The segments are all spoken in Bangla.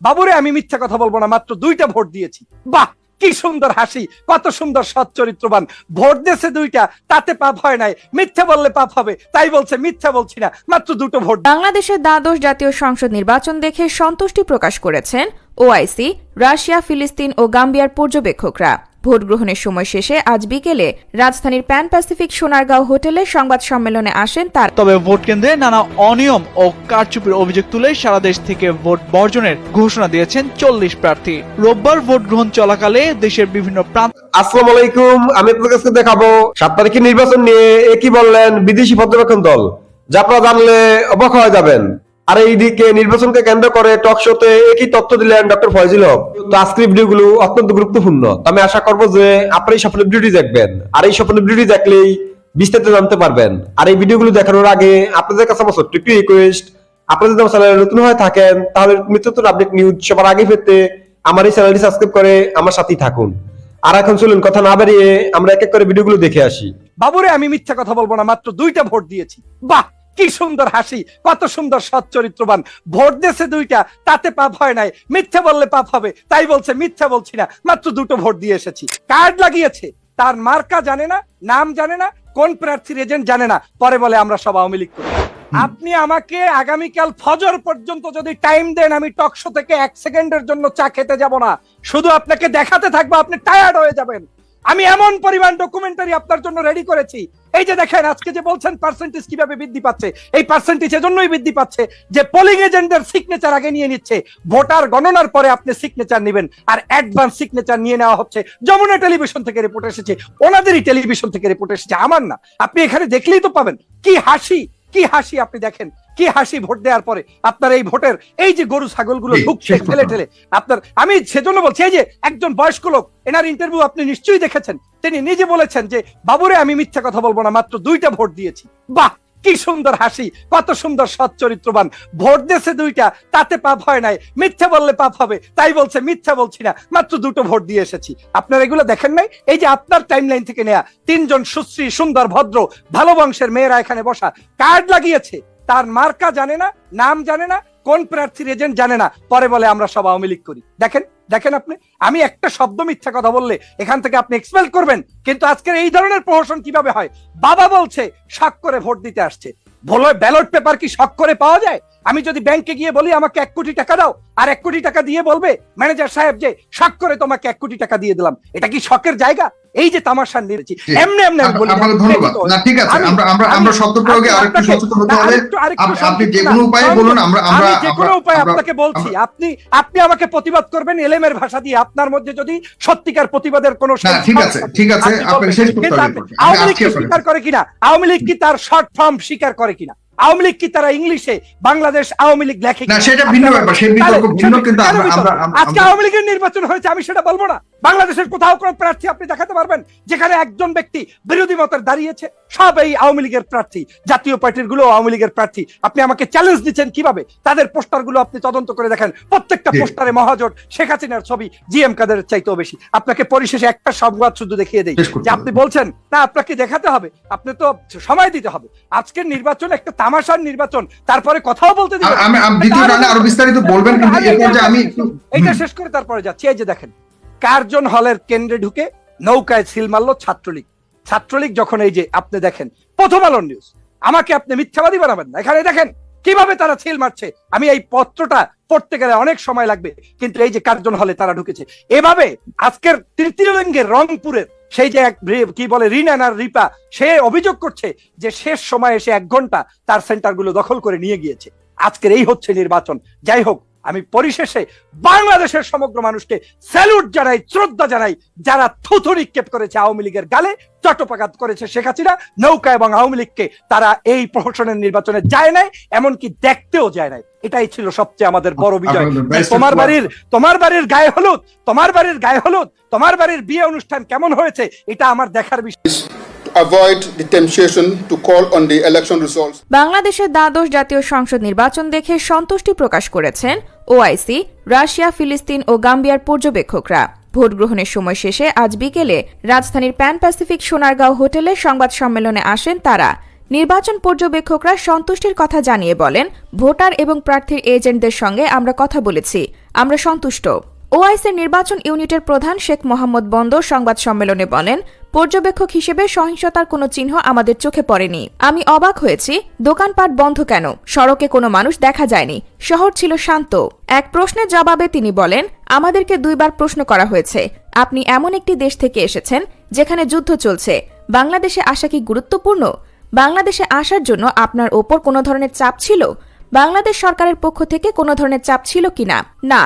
বাবুরে আমি মিথ্যা কথা বলব না, মাত্র দুইটা ভোট দিয়েছি। বাহ, কি সুন্দর হাসি, কত সুন্দর সৎ চরিত্রবান। ভোট দিয়েছে দুইটা, তাতে পাপ হয় নাই। মিথ্যা বললে পাপ হবে, তাই বলছে, মিথ্যা বলছি না, মাত্র দুটো ভোট। বাংলাদেশের দ্বাদশ জাতীয় সংসদ নির্বাচন দেখে সন্তুষ্টি প্রকাশ করেছেন ওআইসি, রাশিয়া, ফিলিস্তিন ও গাম্বিয়ার পর্যবেক্ষকরা। ভোট গ্রহণের সময় শেষে আজ বিকেলে রাজধানীর প্যান প্যাসিফিক সোনারগাঁও হোটেলে সংবাদ সম্মেলনে আসেন তার তবে ভোট কেন্দ্রে নানা অনিয়ম ও কারচুপির অভিযোগ তুলে সারা দেশ থেকে ভোট বর্জনের ঘোষণা দিয়েছেন চল্লিশ প্রার্থী। রোববার ভোট গ্রহণ চলাকালে দেশের বিভিন্ন প্রান্ত আসসালামু আলাইকুম আমি কাছে দেখাবো সাত তারিখের নির্বাচন নিয়ে একই বললেন বিদেশি পর্যবেক্ষণ দল যা আপনারা জানলে অবাক হয়ে যাবেন। আর এইদিকে নির্বাচনকে কেন্দ্র করে টক শোতে একই তথ্য দিলেন ডক্টর ফয়জিল হক। তো আজকের ভিডিওগুলো অত্যন্ত গুরুত্বপূর্ণ। আমি আশা করব যে আপনারা এই স্বপ্নের ভিডিওটি দেখবেন। আর এই স্বপ্নের ভিডিওটি দেখলেই বিস্তারিত জানতে পারবেন। আর এই ভিডিওগুলো দেখানোর আগে আপনাদের কাছে আমার ছোট্ট একটু রিকোয়েস্ট আপনারা যদি আমার চ্যানেলে নতুন হয়ে থাকেন, তাহলে নিত্য নতুন আপডেট নিউজ সবার আগে পেতে আমার এই চ্যানেলটি সাবস্ক্রাইব করে আমার সাথেই থাকুন। আর এখন চলুন, কথা না বাড়িয়ে আমরা এক এক করে ভিডিওগুলো দেখে আসি। বাবুরে, আমি মিথ্যা কথা বলব না, মাত্র দুইটা ভোট দিয়েছি। বাহ! কি সুন্দর হাসি, কত সুন্দর সৎ চরিত্রবান। ভোট দিয়েছে দুইটা, তাতে পাপ হয় নাই। মিথ্যা বললে পাপ হবে, তাই বলছে, মিথ্যা বলছি না। মাত্র দুটো ভোট দিয়ে এসেছি। কার্ড লাগিয়েছে। তার মার্কা জানে না, নাম জানে না, কোন প্রার্থীর এজেন্ট জানে না। পরে বলে, আমরা সব আওয়ামী লীগ করি। আপনি আমাকে আগামীকাল ফজর পর্যন্ত যদি টাইম দেন, আমি টকশো থেকে এক সেকেন্ডের জন্য চা খেতে যাব না। শুধু আপনাকে দেখাতে থাকব, আপনি টায়ার্ড হয়ে যাবেন। আমি এমন পরিমাণ ডকুমেন্টারি আপনার জন্য রেডি করেছি। এই যে দেখেন, আজকে যে বলছেন পার্সেন্টেজ কীভাবে বৃদ্ধি পাচ্ছে, এই পার্সেন্টেজ এজন্যই বৃদ্ধি পাচ্ছে যে পোলিং এজেন্টদের সিগনেচার আগে নিয়ে নিচ্ছে। ভোটার গণনার পরে আপনি সিগনেচার নেবেন, আর অ্যাডভান্স সিগনেচার নিয়ে নেওয়া হচ্ছে। যমুনা টেলিভিশন থেকে রিপোর্ট এসেছে, ওনাদেরই টেলিভিশন থেকে রিপোর্ট এসেছে, আমার না। আপনি এখানে দেখলেই তো পাবেন, কি হাসি! কি হাসি আপনি দেখেন? কি হাসি ভোট দেওয়ার পরে আপনার এই ভোটের এই যে গরু ছাগলগুলো গুলো ঢুকছে ঠেলে ঠেলে আপনার আমি সেজন্য বলছি এই যে একজন বয়স্ক লোক এনার ইন্টারভিউ আপনি নিশ্চয়ই দেখেছেন। তিনি নিজে বলেছেন যে বাবুরে আমি মিথ্যা কথা বলব না মাত্র দুইটা ভোট দিয়েছি। বাহ! কি সুন্দর হাসি, কত সুন্দর সৎ চরিত্রবান। ভোট দিয়েছে দুইটা, তাতে পাপ হয় নাই। মিথ্যা বললে পাপ হবে, তাই বলছে, মিথ্যা বলছি না। মাত্র দুটো ভোট দিয়ে এসেছি। আপনার এগুলো দেখেন নাই? এই যে আপনার টাইম লাইন থেকে নেয়া, তিনজন সুশ্রী, সুন্দর, ভদ্র, ভালো বংশের মেয়েরা এখানে বসা কার্ড লাগিয়েছে। তার মার্কা জানে না, নাম জানে না, কোন প্রার্থীর এজেন্ট জানে না। পরে বলে আমরা সব আওয়ামী লীগ করি। দেখেন দেখেন আপনি, আমি একটা শব্দ মিথ্যা কথা বললে এখান থেকে আপনি এক্সপেল করবেন, কিন্তু আজকের এই ধরনের প্রহসন কীভাবে হয়? বাবা বলছে, শখ করে ভোট দিতে আসছে। ভোলো ব্যালট পেপার কি শখ করে পাওয়া যায়? আমি যদি ব্যাংকে গিয়ে বলি আমাকে এক কোটি টাকা দাও আর এক কোটি টাকা দিয়ে বলবে ম্যানেজার সাহেব যে শখ করে তোমাকে এক কোটি টাকা দিয়ে দিলাম এটা কি শখের জায়গা? এই যে তামাশা নিয়েছি। এমনি এমনি আমি বলি আপনাকে ধন্যবাদ। না ঠিক আছে। আমরা আমরা আমরা সত্য প্রয়োগে আরেকটু সচেতন হতে হবে। আপনি যে কোনো উপায়ে বলুন আমরা আমরা যে কোনো উপায়ে আপনাকে বলছি আপনি আপনি আমাকে প্রতিবাদ করবেন এলেমের ভাষা দিয়ে। আপনার মধ্যে যদি সত্যিকার প্রতিবাদের কোনো না, ঠিক আছে, ঠিক আছে, আপনি শেষ করতে হবে আপনি- আওয়ামী লীগ স্বীকার করে কিনা? আওয়ামী লীগ কি তার শর্ট ফর্ম স্বীকার করে কিনা? আওয়ামী লীগ কি তারা ইংলিশে বাংলাদেশ আওয়ামী লীগ লেখে না, সেটা ভিন্ন ব্যাপার, সেই বিতর্ক ভিন্ন, কিন্তু আমরা- আজকে আওয়ামী লীগের নির্বাচন হয়েছে আমি সেটা বলব না। বাংলাদেশের কোথাও কোন প্রার্থী আপনি দেখাতে পারবেন যেখানে একজন ব্যক্তি বিরোধী মতের দাঁড়িয়েছে। সব এই আওয়ামী লীগের প্রার্থী জাতীয় পার্টিরগুলো আওয়ামী লীগের প্রার্থী। আপনি আমাকে চ্যালেঞ্জ দিচ্ছেন কীভাবে? তাদের পোস্টারগুলো আপনি তদন্ত করে দেখেন। প্রত্যেকটা পোস্টারে মহাজোট শেখ হাসিনার ছবি জিএম কাদের চাইতেও বেশি। আপনাকে পরিশেষে একটা সংবাদ শুধু দেখিয়ে দেই যে আপনি বলছেন না আপনাকে দেখাতে হবে। আপনি তো সময় দিতে হবে। আজকের নির্বাচন একটা তামাশার নির্বাচন তারপরে কথাও বলতে দিবেন আমি দ্বিতীয় রানে আরও বিস্তারিত বলবেন কিন্তু এইটা পর্যায়ে আমি হুম। শেষ করে তারপরে যাচ্ছি। এই যে দেখেন কার্জন হলের কেন্দ্রে ঢুকে নৌকায় সিল মারলো ছাত্রলীগ। ছাত্রলীগ যখন এই যে আপনি দেখেন প্রথম আলোর নিউজ আমাকে আপনি মিথ্যাবাদী বানাবেন না। এখানে দেখেন কীভাবে তারা সিল মারছে। আমি এই পত্রটা পড়তে গেলে অনেক সময় লাগবে কিন্তু এই যে কার্জন হলে তারা ঢুকেছে। এভাবে আজকের তৃতীয়লিঙ্গের রংপুরের সেই যে এক কি বলে রিনান আর রিপা, সে অভিযোগ করছে যে শেষ সময় এসে এক ঘণ্টা তার সেন্টারগুলো দখল করে নিয়ে গিয়েছে। আজকের এই হচ্ছে নির্বাচন। যাই হোক আমি পরিশেষে বাংলাদেশের সমগ্র মানুষকে স্যালুট জানাই শ্রদ্ধা জানাই যারা থুথু নিক্ষেপ করেছে আওয়ামী লীগের গালে চট্টপাঘাত করেছে শেখ হাসিনা নৌকা এবং আওয়ামী লীগকে তারা এই প্রহসনের নির্বাচনে যায় নাই এমনকি দেখতেও যায় নাই। এটাই ছিল সবচেয়ে আমাদের বড় বিজয়। তোমার বাড়ির তোমার বাড়ির গায়ে হলুদ তোমার বাড়ির গায়ে হলুদ তোমার বাড়ির বিয়ে অনুষ্ঠান কেমন হয়েছে এটা আমার দেখার বিষয়। Avoid the temptation to call on the election results. বাংলাদেশের দ্বাদশ জাতীয় সংসদ নির্বাচন দেখে সন্তুষ্টি প্রকাশ করেছেন ওআইসি, রাশিয়া, ফিলিস্তিন ও গাম্বিয়ার পর্যবেক্ষকরা। ভোট গ্রহণের সময় শেষে আজ বিকেলে রাজধানীর প্যান প্যাসিফিক সোনারগাঁও হোটেলে সংবাদ সম্মেলনে আসেন তারা। নির্বাচন পর্যবেক্ষকরা সন্তুষ্টির কথা জানিয়ে বলেন, ভোটার এবং প্রার্থীর এজেন্টদের সঙ্গে আমরা কথা বলেছি। আমরা সন্তুষ্ট। ওআইসির নির্বাচন ইউনিটের প্রধান শেখ মোহাম্মদ বন্দর সংবাদ সম্মেলনে বলেন, পর্যবেক্ষক হিসেবে সহিংসতার কোনো চিহ্ন আমাদের চোখে পড়েনি। আমি অবাক হয়েছি, দোকানপাট বন্ধ কেন? সড়কে কোনো মানুষ দেখা যায়নি। শহর ছিল শান্ত। এক প্রশ্নের জবাবে তিনি বলেন, আমাদেরকে দুইবার প্রশ্ন করা হয়েছে, আপনি এমন একটি দেশ থেকে এসেছেন যেখানে যুদ্ধ চলছে, বাংলাদেশে আসা কি গুরুত্বপূর্ণ? বাংলাদেশে আসার জন্য আপনার ওপর কোনো ধরনের চাপ ছিল? বাংলাদেশ সরকারের পক্ষ থেকে কোনো ধরনের চাপ ছিল কিনা? না।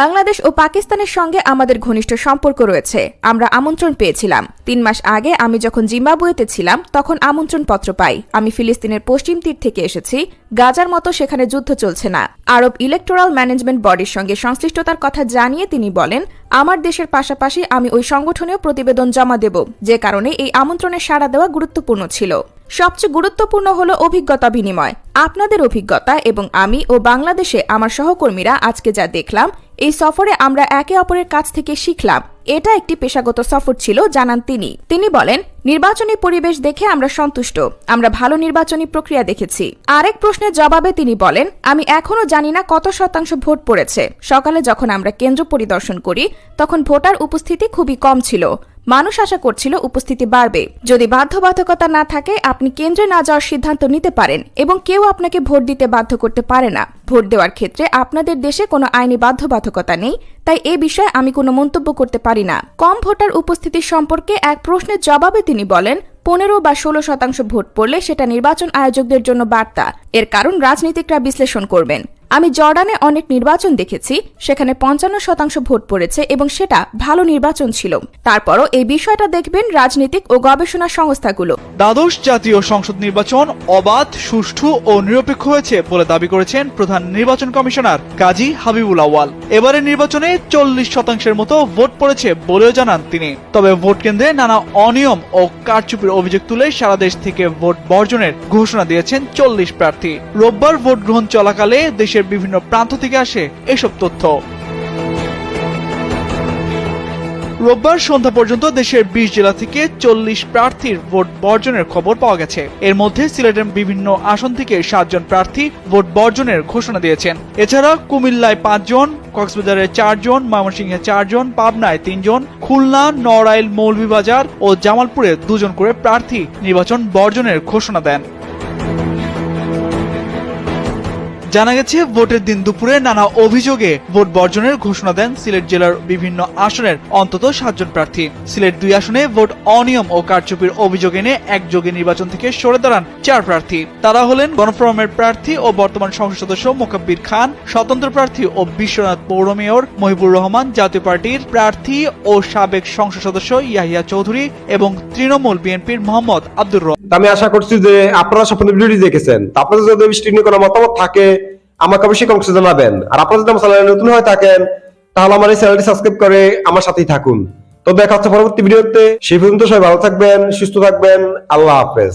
বাংলাদেশ ও পাকিস্তানের সঙ্গে আমাদের ঘনিষ্ঠ সম্পর্ক রয়েছে। আমরা আমন্ত্রণ পেয়েছিলাম। তিন মাস আগে আমি যখন জিম্বাবুয়েতে ছিলাম, তখন আমন্ত্রণ পত্র পাই। আমি ফিলিস্তিনের পশ্চিম তীর থেকে এসেছি। গাজার মতো সেখানে যুদ্ধ চলছে না। আরব ইলেকটোরাল ম্যানেজমেন্ট বডির সঙ্গে সংশ্লিষ্টতার কথা জানিয়ে তিনি বলেন, আমার দেশের পাশাপাশি আমি ওই সংগঠনেও প্রতিবেদন জমা দেব, যে কারণে এই আমন্ত্রণে সাড়া দেওয়া গুরুত্বপূর্ণ ছিল। সবচেয়ে গুরুত্বপূর্ণ হল অভিজ্ঞতা বিনিময়। আপনাদের অভিজ্ঞতা এবং আমি ও বাংলাদেশে আমার সহকর্মীরা আজকে যা দেখলাম এই সফরে আমরা একে অপরের কাছ থেকে শিখলাম। এটা একটি পেশাগত সফর ছিল, জানান তিনি। তিনি বলেন, নির্বাচনী পরিবেশ দেখে আমরা সন্তুষ্ট, আমরা ভালো নির্বাচনী প্রক্রিয়া দেখেছি। আরেক প্রশ্নের জবাবে তিনি বলেন, আমি এখনও জানি না কত শতাংশ ভোট পড়েছে। সকালে যখন আমরা কেন্দ্র পরিদর্শন করি, তখন ভোটার উপস্থিতি খুবই কম ছিল। মানুষ আশা করছিল উপস্থিতি বাড়বে। যদি বাধ্যবাধকতা না থাকে, আপনি কেন্দ্রে না যাওয়ার সিদ্ধান্ত নিতে পারেন এবং কেউ আপনাকে ভোট দিতে বাধ্য করতে পারে না। ভোট দেওয়ার ক্ষেত্রে আপনাদের দেশে কোনো আইনি বাধ্যবাধকতা নেই তাই এ বিষয়ে আমি কোনো মন্তব্য করতে পারি না। কম ভোটার উপস্থিতি সম্পর্কে এক প্রশ্নের জবাবে তিনি বলেন, পনেরো বা ষোলো শতাংশ ভোট পড়লে সেটা নির্বাচন আয়োজকদের জন্য বার্তা। এর কারণ রাজনীতিকরা বিশ্লেষণ করবেন। আমি জর্ডানে অনেক নির্বাচন দেখেছি, সেখানে পঞ্চান্ন শতাংশ ভোট পড়েছে এবং সেটা ভালো নির্বাচন ছিল। তারপরও এই বিষয়টা দেখবেন রাজনীতিক ও গবেষণা সংস্থাগুলো। দ্বাদশ জাতীয় সংসদ নির্বাচন অবাধ, সুষ্ঠু ও নিরপেক্ষ হয়েছে বলে দাবি করেছেন প্রধান নির্বাচন কমিশনার কাজী হাবিবুল আওয়াল এবারের নির্বাচনে চল্লিশ শতাংশের মতো ভোট পড়েছে বলেও জানান তিনি। তবে ভোট কেন্দ্রে নানা অনিয়ম ও কারচুপির অভিযোগ তুলে সারা দেশ থেকে ভোট বর্জনের ঘোষণা দিয়েছেন চল্লিশ প্রার্থী। রোববার ভোট গ্রহণ চলাকালে দেশের বিভিন্ন প্রান্ত থেকে আসে এসব তথ্য। রোববার সন্ধ্যা পর্যন্ত দেশের বিশ জেলা থেকে চল্লিশ প্রার্থীর ভোট বর্জনের খবর পাওয়া গেছে। এর মধ্যে সিলেটের বিভিন্ন আসন থেকে সাতজন প্রার্থী ভোট বর্জনের ঘোষণা দিয়েছেন। এছাড়া কুমিল্লায় পাঁচজন, কক্সবাজারে চারজন, ময়মনসিংহে চারজন, পাবনায় তিনজন, খুলনা, নড়াইল, মৌলভীবাজার ও জামালপুরে দুজন করে প্রার্থী নির্বাচন বর্জনের ঘোষণা দেন। জানা গেছে, ভোটের দিন দুপুরে নানা অভিযোগে ভোট বর্জনের ঘোষণা দেন সিলেট জেলার বিভিন্ন আসনের অন্তত সাতজন প্রার্থী। সিলেট দুই আসনে ভোট অনিয়ম ও কারচুপির অভিযোগ এনে একযোগে নির্বাচন থেকে সরে দাঁড়ান চার প্রার্থী। তারা হলেন গণফোরামের প্রার্থী ও বর্তমান সংসদ সদস্য মোকাব্বির খান, স্বতন্ত্র প্রার্থী ও বিশ্বনাথ পৌর মেয়র মহিবুর রহমান, জাতীয় পার্টির প্রার্থী ও সাবেক সংসদ সদস্য ইয়াহিয়া চৌধুরী এবং তৃণমূল বিএনপির মোহাম্মদ আব্দুর রহমান আমি আশা করছি যে আপনারা সম্পূর্ণ ভিডিওটি দেখেছেন। আপনাদের যদি কোনো মতামত থাকে আমাকে অবশ্যই কমেন্টে জানাবেন। আর আপনারা যদি আমার চ্যানেলে নতুন হয়ে থাকেন, তাহলে আমার এই চ্যানেলটি সাবস্ক্রাইব করে আমার সাথেই থাকুন। তো দেখা হচ্ছে পরবর্তী ভিডিওতে। সেই পর্যন্ত সবাই ভালো থাকবেন, সুস্থ থাকবেন। আল্লাহ হাফেজ।